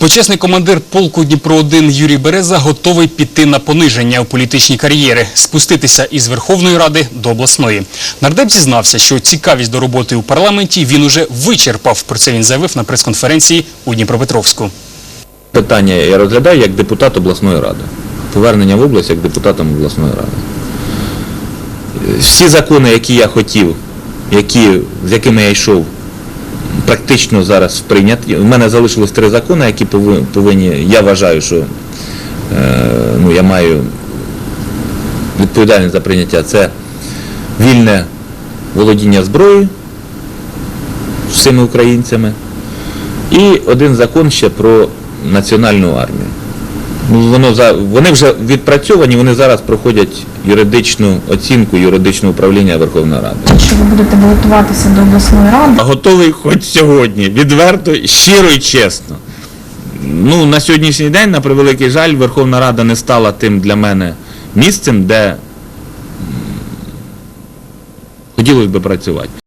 Почесний командир полку Дніпро 1 Юрій Береза готовий піти на пониження у політичній кар'єри, спуститися із Верховної Ради до обласної. Нардеп зізнався, що цікавість до роботи у парламенті він уже вичерпав. Про це він заявив на прес-конференції у Дніпропетровську. Питання я розглядаю як депутат обласної ради. Повернення в область як депутатом обласної ради. Всі закони, які я хотів, які, з якими я йшов, практично зараз прийняті. У мене залишилось три закони, які повинні, я вважаю, що е, ну, я маю відповідальність за прийняття. Це вільне володіння зброєю всіми українцями. І один закон ще про національну армію. Ну, воно за вони вже відпрацьовані, вони зараз проходять юридичну оцінку, юридичне управління Верховної Ради. що ви будете балотуватися до обласної ради. Готовий хоч сьогодні, відверто, щиро і чесно. Ну, на сьогоднішній день, на превеликий жаль, Верховна Рада не стала тим для мене місцем, де хотілося б працювати.